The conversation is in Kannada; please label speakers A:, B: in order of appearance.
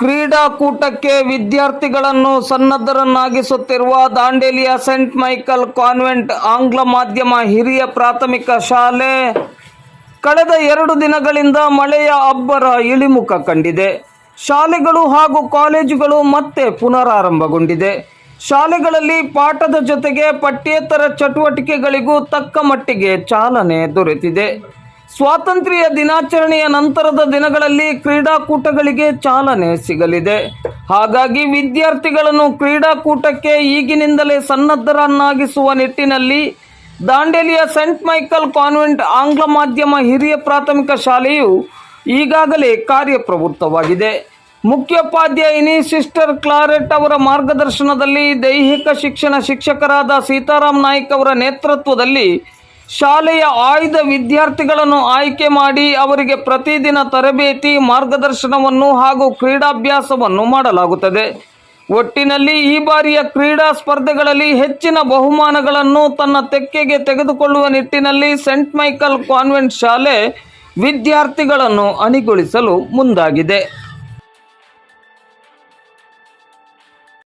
A: ಕ್ರೀಡಾಕೂಟಕ್ಕೆ ವಿದ್ಯಾರ್ಥಿಗಳನ್ನು ಸನ್ನದ್ಧರನ್ನಾಗಿಸುತ್ತಿರುವ ದಾಂಡೇಲಿಯ ಸೆಂಟ್ ಮೈಕಲ್ ಕಾನ್ವೆಂಟ್ ಆಂಗ್ಲ ಮಾಧ್ಯಮ ಹಿರಿಯ ಪ್ರಾಥಮಿಕ ಶಾಲೆ ಕಳೆದ ಎರಡು ದಿನಗಳಿಂದ ಮಳೆಯ ಅಬ್ಬರ ಇಳಿಮುಖ ಕಂಡಿದೆ. ಶಾಲೆಗಳು ಹಾಗೂ ಕಾಲೇಜುಗಳು ಮತ್ತೆ ಪುನರಾರಂಭಗೊಂಡಿದೆ. ಶಾಲೆಗಳಲ್ಲಿ ಪಾಠದ ಜೊತೆಗೆ ಪಠ್ಯೇತರ ಚಟುವಟಿಕೆಗಳಿಗೂ ತಕ್ಕ ಮಟ್ಟಿಗೆ ಚಾಲನೆ ದೊರೆತಿದೆ. ಸ್ವಾತಂತ್ರ್ಯ ದಿನಾಚರಣೆಯ ನಂತರದ ದಿನಗಳಲ್ಲಿ ಕ್ರೀಡಾಕೂಟಗಳಿಗೆ ಚಾಲನೆ ಸಿಗಲಿದೆ. ಹಾಗಾಗಿ ವಿದ್ಯಾರ್ಥಿಗಳನ್ನು ಕ್ರೀಡಾಕೂಟಕ್ಕೆ ಈಗಿನಿಂದಲೇ ಸನ್ನದ್ಧರನ್ನಾಗಿಸುವ ನಿಟ್ಟಿನಲ್ಲಿ ದಾಂಡೇಲಿಯ ಸೆಂಟ್ ಮೈಕಲ್ ಕಾನ್ವೆಂಟ್ ಆಂಗ್ಲ ಮಾಧ್ಯಮ ಹಿರಿಯ ಪ್ರಾಥಮಿಕ ಶಾಲೆಯು ಈಗಾಗಲೇ ಕಾರ್ಯಪ್ರವೃತ್ತವಾಗಿದೆ. ಮುಖ್ಯೋಪಾಧ್ಯಾಯಿನಿ ಸಿಸ್ಟರ್ ಕ್ಲಾರೆಟ್ ಅವರ ಮಾರ್ಗದರ್ಶನದಲ್ಲಿ ದೈಹಿಕ ಶಿಕ್ಷಣ ಶಿಕ್ಷಕರಾದ ಸೀತಾರಾಮ್ ನಾಯ್ಕ್ ಅವರ ನೇತೃತ್ವದಲ್ಲಿ ಶಾಲೆಯ ಆಯ್ದ ವಿದ್ಯಾರ್ಥಿಗಳನ್ನು ಆಯ್ಕೆ ಮಾಡಿ ಅವರಿಗೆ ಪ್ರತಿದಿನ ತರಬೇತಿ, ಮಾರ್ಗದರ್ಶನವನ್ನು ಹಾಗೂ ಕ್ರೀಡಾಭ್ಯಾಸವನ್ನು ಮಾಡಲಾಗುತ್ತದೆ. ಒಟ್ಟಿನಲ್ಲಿ ಈ ಬಾರಿಯ ಕ್ರೀಡಾ ಸ್ಪರ್ಧೆಗಳಲ್ಲಿ ಹೆಚ್ಚಿನ ಬಹುಮಾನಗಳನ್ನು ತನ್ನ ತೆಕ್ಕೆಗೆ ತೆಗೆದುಕೊಳ್ಳುವ ನಿಟ್ಟಿನಲ್ಲಿ ಸೆಂಟ್ ಮೈಕಲ್ ಕಾನ್ವೆಂಟ್ ಶಾಲೆ ವಿದ್ಯಾರ್ಥಿಗಳನ್ನು ಅಣಿಗೊಳಿಸಲು ಮುಂದಾಗಿದೆ.